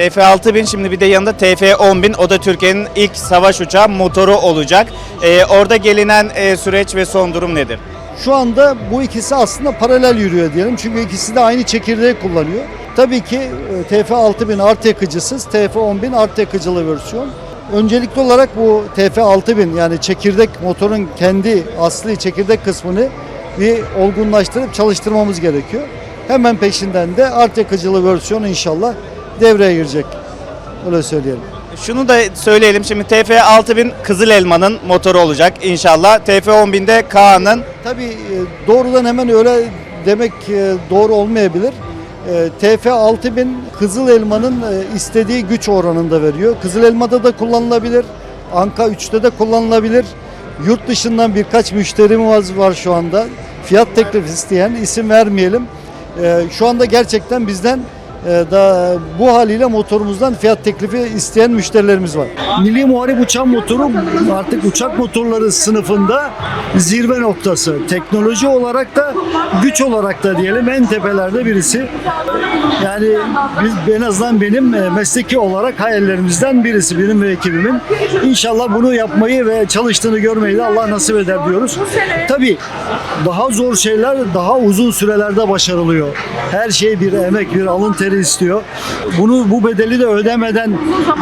TF6000 şimdi bir de yanında TF10000 o da Türkiye'nin ilk savaş uçağı motoru olacak. Ee, orada gelinen e, süreç ve son durum nedir? Şu anda bu ikisi aslında paralel yürüyor diyelim. Çünkü ikisi de aynı çekirdeği kullanıyor. Tabii ki e, TF6000 art yakıcısız, TF10000 art yakıcılı versiyon. Öncelikli olarak bu TF6000 yani çekirdek motorun kendi asli çekirdek kısmını bir olgunlaştırıp çalıştırmamız gerekiyor. Hemen peşinden de art yakıcılı versiyon inşallah devreye girecek. Öyle söyleyelim. Şunu da söyleyelim şimdi TF6000 Kızıl Elma'nın motoru olacak inşallah. TF10000'de Kaan'ın Tabii e, doğrudan hemen öyle demek e, doğru olmayabilir. E, TF6000 Kızıl Elma'nın e, istediği güç oranında veriyor. Kızıl Elma'da da kullanılabilir. Anka 3'te de kullanılabilir. Yurt dışından birkaç müşterimiz var şu anda. Fiyat teklif isteyen isim vermeyelim. E, Şu anda gerçekten bizden e, da bu haliyle motorumuzdan fiyat teklifi isteyen müşterilerimiz var. Milli Muharip Uçak Motoru artık uçak motorları sınıfında zirve noktası. Teknoloji olarak da güç olarak da diyelim en tepelerde birisi. Yani biz en azından benim e, mesleki olarak hayallerimizden birisi benim ve ekibimin. İnşallah bunu yapmayı ve çalıştığını görmeyi de Allah nasip eder diyoruz. Tabii daha zor şeyler daha uzun sürelerde başarılıyor. Her şey bir emek, bir alın teri istiyor. Bunu bu bedeli de ödemeden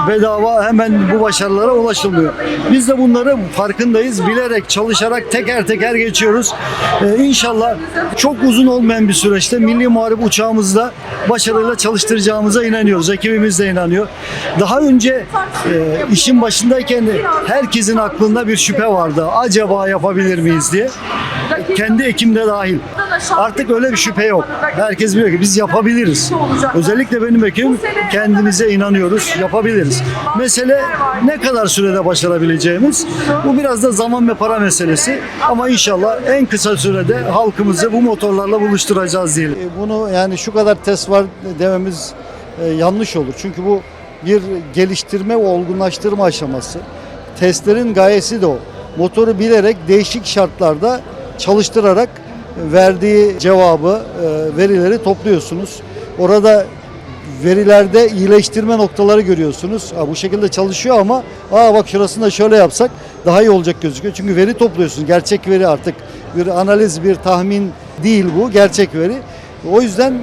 bedava hemen bu başarılara ulaşılmıyor. Biz de bunları farkındayız. Bilerek, çalışarak teker teker geçiyoruz. Ee, inşallah çok uzun olmayan bir süreçte Milli Muharip uçağımızda başarıyla çalıştıracağımıza inanıyoruz. Ekibimiz de inanıyor. Daha önce e, işin başındayken herkesin aklında bir şüphe vardı. Acaba yapabilir miyiz diye. Kendi ekimde dahil. Artık öyle bir şüphe yok. Herkes biliyor ki biz yapabiliriz. Özellikle benim ekibim kendimize inanıyoruz. Yapabiliriz. Mesele ne kadar sürede başarabileceğimiz. Bu biraz da zaman ve para meselesi. Ama inşallah en kısa sürede halkımızı bu motorlarla buluşturacağız diyelim. E, Bunu yani şu kadar test var dememiz e, yanlış olur. Çünkü bu bir geliştirme ve olgunlaştırma aşaması. Testlerin gayesi de o. Motoru bilerek değişik şartlarda çalıştırarak verdiği cevabı, e, verileri topluyorsunuz. Orada verilerde iyileştirme noktaları görüyorsunuz. Ha, bu şekilde çalışıyor ama aa bak şurasında şöyle yapsak daha iyi olacak gözüküyor. Çünkü veri topluyorsunuz. Gerçek veri artık bir analiz, bir tahmin değil bu. Gerçek veri. O yüzden e,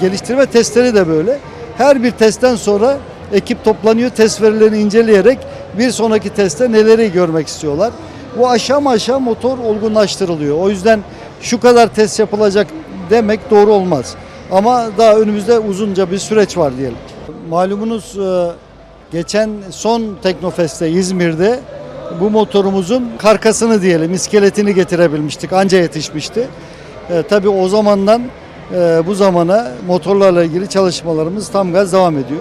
geliştirme testleri de böyle. Her bir testten sonra ekip toplanıyor. Test verilerini inceleyerek bir sonraki testte neleri görmek istiyorlar. Bu aşama aşağı motor olgunlaştırılıyor. O yüzden şu kadar test yapılacak demek doğru olmaz. Ama daha önümüzde uzunca bir süreç var diyelim. Malumunuz e, geçen son Teknofest'te İzmir'de bu motorumuzun karkasını diyelim, iskeletini getirebilmiştik. Anca yetişmişti. E, tabii o zamandan e, bu zamana motorlarla ilgili çalışmalarımız tam gaz devam ediyor.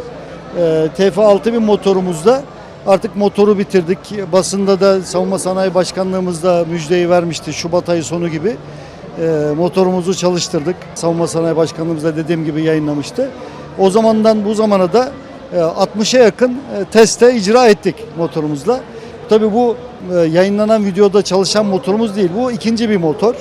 E, TF6000 motorumuzda artık motoru bitirdik. Basında da Savunma Sanayi Başkanlığımız da müjdeyi vermişti Şubat ayı sonu gibi. E, motorumuzu çalıştırdık. Savunma Sanayi Başkanlığımız da dediğim gibi yayınlamıştı. O zamandan bu zamana da e, 60'a yakın e, teste icra ettik motorumuzla. Tabii bu e, yayınlanan videoda çalışan motorumuz değil. Bu ikinci bir motor.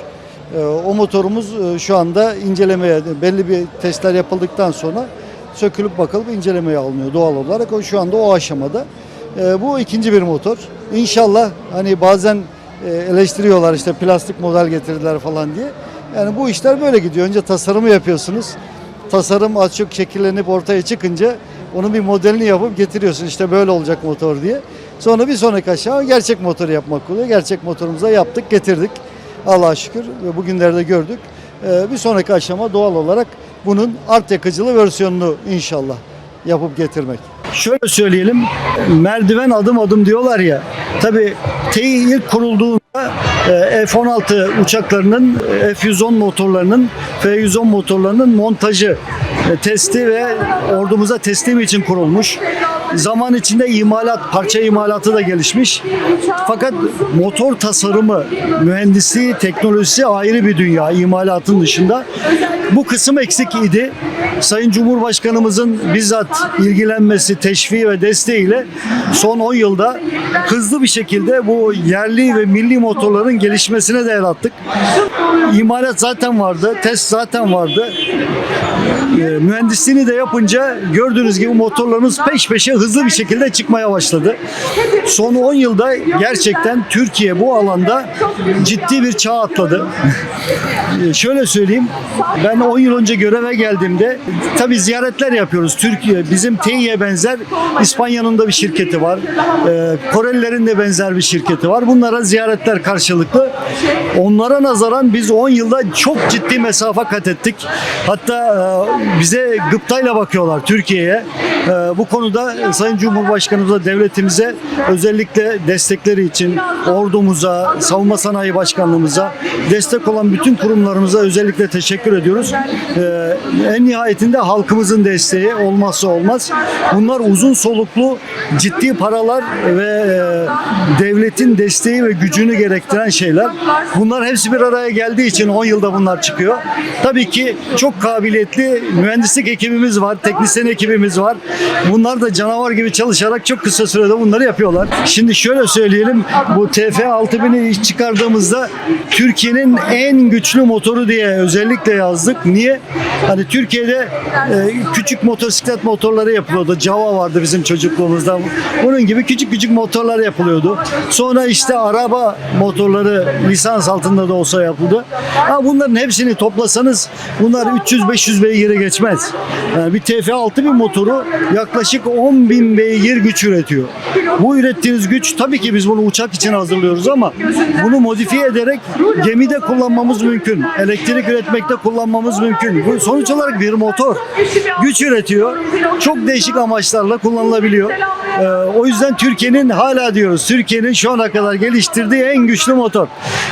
E, O motorumuz şu anda incelemeye belli bir testler yapıldıktan sonra sökülüp bakılıp incelemeye alınıyor doğal olarak. O şu anda o aşamada. Bu ikinci bir motor. İnşallah hani bazen eleştiriyorlar işte plastik model getirdiler falan diye. Yani bu işler böyle gidiyor. Önce tasarımı yapıyorsunuz. Tasarım az çok şekillenip ortaya çıkınca onun bir modelini yapıp getiriyorsun. İşte böyle olacak motor diye. Sonra bir sonraki aşama gerçek motoru yapmak oluyor. Gerçek motorumuza yaptık, getirdik. Allah'a şükür ve bugünlerde gördük. Ee, bir sonraki aşama doğal olarak bunun art yakıcılı versiyonunu inşallah yapıp getirmek. Şöyle söyleyelim, merdiven adım adım diyorlar ya. Tabii Tİ ilk kurulduğunda e, F-16 uçaklarının, e, F-110 motorlarının, F-110 motorlarının montajı, e, testi ve ordumuza teslim için kurulmuş. Zaman içinde imalat, parça imalatı da gelişmiş. Fakat motor tasarımı, mühendisliği, teknolojisi ayrı bir dünya imalatın dışında. Bu kısım eksik idi. Sayın Cumhurbaşkanımızın bizzat ilgilenmesi, teşviği ve desteğiyle son 10 yılda hızlı bir şekilde bu yerli ve milli motorların gelişmesine de el attık. İmalat zaten vardı, test zaten vardı. E, mühendisliğini de yapınca gördüğünüz gibi motorlarımız peş peşe hızlı bir şekilde çıkmaya başladı. Son 10 yılda gerçekten Türkiye bu alanda ciddi bir çağ atladı. E, Şöyle söyleyeyim, ben 10 yıl önce göreve geldiğimde tabii ziyaretler yapıyoruz. Türkiye, bizim Tİ'ye benzer İspanya'nın da bir şirketi var. E, Korelilerin de benzer bir şirketi var. Bunlara ziyaretler karşılıklı. Onlara nazaran biz 10 yılda çok ciddi mesafe kat ettik. Hatta e, bize gıptayla bakıyorlar Türkiye'ye. E, Bu konuda Sayın Cumhurbaşkanımıza, devletimize özellikle destekleri için ordumuza, savunma sanayi başkanlığımıza, destek olan bütün kurumlarımıza özellikle teşekkür ediyoruz. E, En nihayetinde halkımızın desteği olmazsa olmaz. Bunlar uzun soluklu ciddi paralar ve e, devletin desteği ve gücünü gerektiren şeyler. Bunlar hepsi bir araya geldiği için 10 yılda bunlar çıkıyor. Tabii ki çok kabiliyetli mühendislik ekibimiz var, teknisyen ekibimiz var. Bunlar da canavar gibi çalışarak çok kısa sürede bunları yapıyorlar. Şimdi şöyle söyleyelim, bu TF 6000'i iş çıkardığımızda Türkiye'nin en güçlü motoru diye özellikle yazdık. Niye? Hani Türkiye'de e, küçük motosiklet motorları yapılıyordu. Java vardı bizim çocukluğumuzda. Bunun gibi küçük küçük motorlar yapılıyordu. Sonra işte araba motorları lisans altında da olsa yapıldı. Ha bunların hepsini toplasanız bunlar 300-500 beygire geçmez. Yani bir TF 6000 motoru yaklaşık 10.000 beygir güç üretiyor. Bu ürettiğiniz güç tabii ki biz bunu uçak için hazırlıyoruz ama bunu modifiye ederek gemide kullanmamız mümkün. Elektrik üretmekte kullanmamız mümkün. Bu sonuç olarak bir motor güç üretiyor. Çok değişik amaçlarla kullanılabiliyor. Ee, o yüzden Türkiye'nin hala diyoruz Türkiye'nin şu ana kadar geliştirdiği en güçlü motor.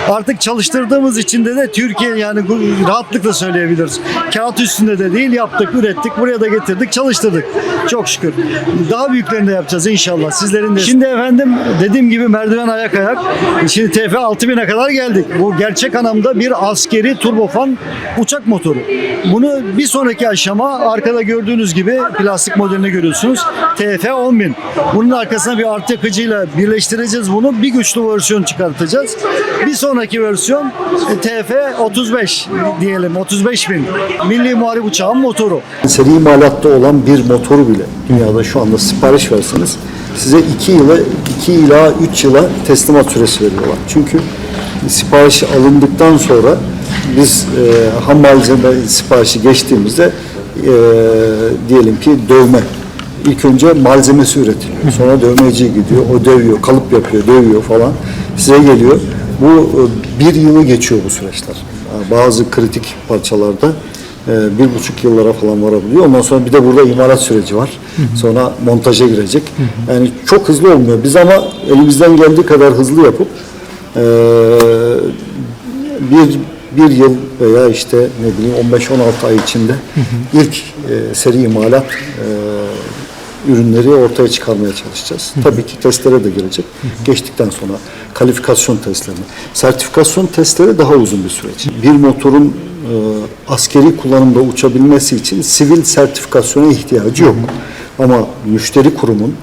Artık çalıştırdığımız içinde de Türkiye yani rahatlıkla söyleyebiliriz. Kağıt üstünde de değil yaptık, ürettik, buraya da getirdik, çalıştırdık. Çok şükür. Daha büyüklerini de yapacağız inşallah. Sizlerin de. Şimdi efendim dediğim gibi merdiven ayak ayak. Şimdi TF 6000'e kadar geldik. Bu gerçek anlamda bir askeri turbofan uçak motoru. Bunu bir sonraki aşama arkada gördüğünüz gibi plastik modelini görüyorsunuz. TF 10000. Bunun arkasına bir artı yakıcıyla birleştireceğiz bunu. Bir güçlü versiyon çıkartacağız. Bir sonraki versiyon e, TF 35 diyelim 35000. Milli Muharip Uçağın motoru. Seri imalatta olan bir motoru bile dünyada şu anda sipariş verseniz size 2 yıla 2 ila 3 yıla teslimat süresi veriyorlar. Çünkü sipariş alındıktan sonra biz e, ham malzeme siparişi geçtiğimizde e, diyelim ki dövme ilk önce malzemesi üretiliyor. Sonra dövmeciye gidiyor. O dövüyor, kalıp yapıyor, dövüyor falan. Size geliyor. Bu e, bir yılı geçiyor bu süreçler. Bazı kritik parçalarda e, bir buçuk yıllara falan varabiliyor. Ondan sonra bir de burada imalat süreci var. Sonra montaja girecek. Yani çok hızlı olmuyor. Biz ama elimizden geldiği kadar hızlı yapıp e, bir bir yıl veya işte ne bileyim 15-16 ay içinde ilk e, seri imalat e, ürünleri ortaya çıkarmaya çalışacağız. Tabii ki testlere de girecek. Geçtikten sonra kalifikasyon testlerine. Sertifikasyon testleri daha uzun bir süreç. Bir motorun e, askeri kullanımda uçabilmesi için sivil sertifikasyona ihtiyacı yok. Ama müşteri kurumun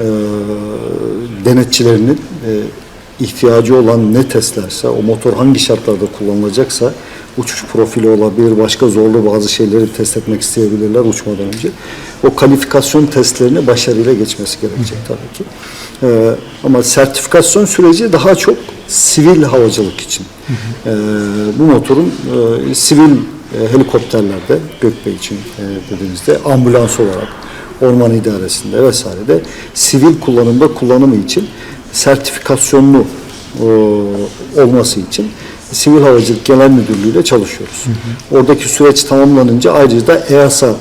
e, denetçilerinin e, ihtiyacı olan ne testlerse, o motor hangi şartlarda kullanılacaksa, uçuş profili olabilir, başka zorlu bazı şeyleri test etmek isteyebilirler uçmadan önce. O kalifikasyon testlerini başarıyla geçmesi gerekecek tabii ki. Ee, ama sertifikasyon süreci daha çok sivil havacılık için. Ee, bu motorun e, sivil e, helikopterlerde, Gökbey için e, dediğimizde ambulans olarak, orman idaresinde vesairede sivil kullanımda kullanımı için sertifikasyonlu e, olması için Sivil Havacılık Genel Müdürlüğü ile çalışıyoruz. Oradaki süreç tamamlanınca ayrıca da EASA,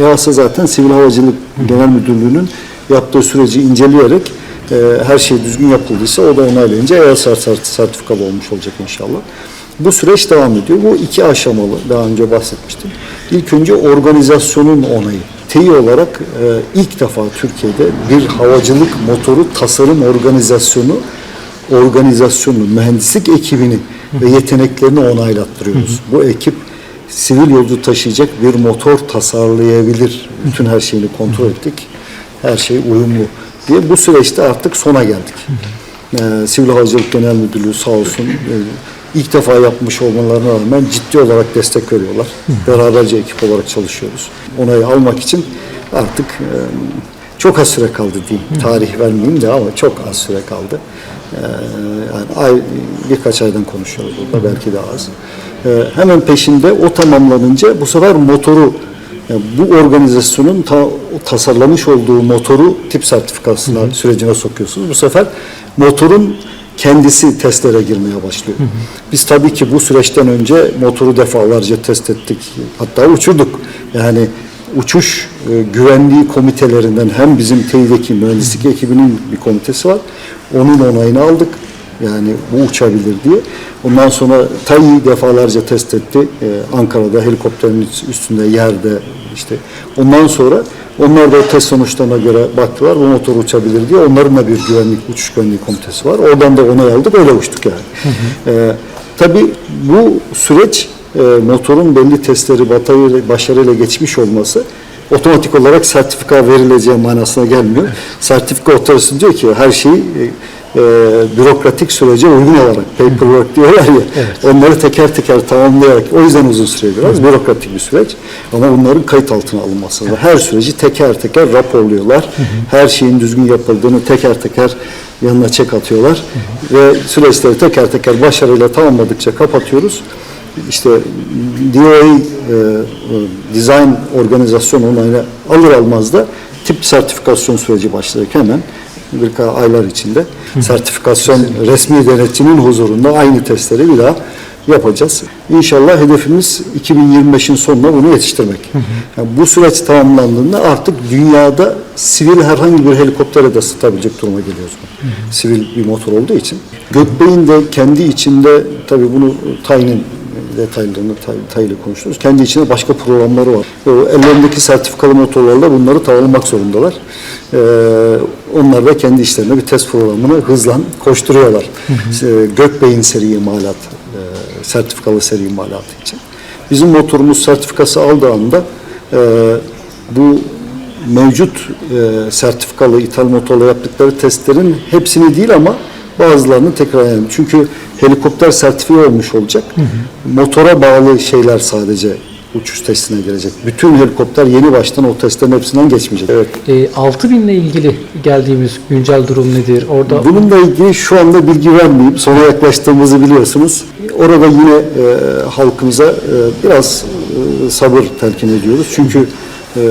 EASA zaten Sivil Havacılık Genel Müdürlüğü'nün yaptığı süreci inceleyerek e, her şey düzgün yapıldıysa o da onaylayınca EASA sert- sertifikalı olmuş olacak inşallah. Bu süreç devam ediyor. Bu iki aşamalı. Daha önce bahsetmiştim. İlk önce organizasyonun onayı. TEİ olarak e, ilk defa Türkiye'de bir havacılık motoru tasarım organizasyonu organizasyonunu, mühendislik ekibini ve yeteneklerini onaylattırıyoruz. Bu ekip sivil yolcu taşıyacak bir motor tasarlayabilir. Bütün her şeyini kontrol ettik. Her şey uyumlu diye bu süreçte artık sona geldik. Ee, Sivil Havacılık Genel Müdürlüğü sağ olsun e, ilk defa yapmış olmalarına rağmen ciddi olarak destek veriyorlar. Beraberce ekip olarak çalışıyoruz. Onayı almak için artık e, çok az süre kaldı diyeyim. Tarih vermeyeyim de ama çok az süre kaldı. Ee, yani ay, birkaç aydan konuşuyoruz burada belki daha az. Ee, hemen peşinde o tamamlanınca bu sefer motoru yani bu organizasyonun ta, tasarlamış olduğu motoru tip sertifikasına sürecine sokuyorsunuz. Bu sefer motorun kendisi testlere girmeye başlıyor. Biz tabii ki bu süreçten önce motoru defalarca test ettik. Hatta uçurduk. Yani uçuş e, güvenliği komitelerinden hem bizim TEİ'deki mühendislik ekibinin bir komitesi var. Onun onayını aldık. Yani bu uçabilir diye. Ondan sonra TAİ defalarca test etti. Ee, Ankara'da helikopterin üstünde, yerde işte. Ondan sonra onlar da test sonuçlarına göre baktılar. Bu motor uçabilir diye. Onların da bir güvenlik, uçuş güvenliği komitesi var. Oradan da onay aldık. Öyle uçtuk yani. Ee, tabii bu süreç e, motorun belli testleri batarya başarıyla geçmiş olması otomatik olarak sertifika verileceği manasına gelmiyor. Sertifika otoritesi diyor ki her şeyi e, e, bürokratik sürece uygun olarak paperwork diyorlar ya onları teker teker tamamlayarak o yüzden uzun sürüyor biraz bürokratik bir süreç. Ama bunların kayıt altına alınması lazım. Her süreci teker teker raporluyorlar. Her şeyin düzgün yapıldığını teker teker yanına çek atıyorlar. Ve süreçleri teker teker başarıyla tamamladıkça kapatıyoruz. İşte DOA e, Design Organizasyon onayını alır almaz da tip sertifikasyon süreci başlayacak hemen bir aylar içinde. Sertifikasyon resmi denetçinin huzurunda aynı testleri bir daha yapacağız. İnşallah hedefimiz 2025'in sonuna bunu yetiştirmek. Yani bu süreç tamamlandığında artık dünyada sivil herhangi bir helikoptere de satabilecek duruma geliyoruz. Sivil bir motor olduğu için. Gökbey'in de kendi içinde tabii bunu Tayin'in detaylarını detaylı konuşuyoruz. Kendi içinde başka programları var. O ellerindeki sertifikalı motorlarla bunları tamamlamak zorundalar. Ee, onlar da kendi işlerine bir test programını hızlan koşturuyorlar. Ee, Gökbey'in seri imalat, e, sertifikalı seri imalatı için. Bizim motorumuz sertifikası aldığı anda e, bu mevcut e, sertifikalı ithal motorla yaptıkları testlerin hepsini değil ama bazılarını tekrar yani çünkü helikopter sertifiye olmuş olacak. Motora bağlı şeyler sadece uçuş testine girecek. Bütün helikopter yeni baştan o testlerin hepsinden geçmeyecek. Evet. E, 6000 ile ilgili geldiğimiz güncel durum nedir? Orada Bununla ilgili şu anda bilgi vermeyeyim. Sona yaklaştığımızı biliyorsunuz. Orada yine e, halkımıza e, biraz e, sabır telkin ediyoruz. Çünkü e,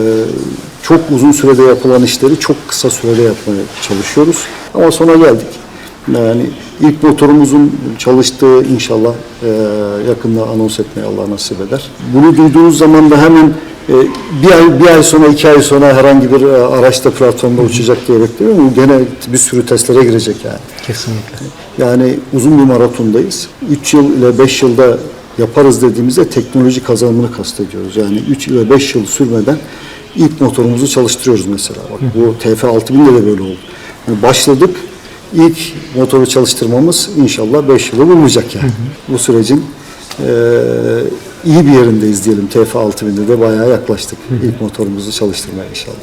çok uzun sürede yapılan işleri çok kısa sürede yapmaya çalışıyoruz. Ama sona geldik. Yani ilk motorumuzun çalıştığı inşallah e, yakında anons etmeye Allah nasip eder. Bunu duyduğunuz zaman da hemen e, bir ay, bir ay sonra, iki ay sonra herhangi bir e, araçta platformda uçacak diye bekliyorum. Gene bir sürü testlere girecek yani. kesinlikle. Yani uzun bir maratondayız. 3 yıl ile 5 yılda yaparız dediğimizde teknoloji kazanımını kastediyoruz. Yani 3 ile 5 yıl sürmeden ilk motorumuzu çalıştırıyoruz mesela. Bak, bu TF 6000'de de böyle oldu. Yani başladık. İlk motoru çalıştırmamız inşallah 5 yılı bulmayacak yani. Bu sürecin eee, iyi bir yerindeyiz diyelim. TF 6000'de de bayağı yaklaştık. İlk motorumuzu çalıştırmaya inşallah.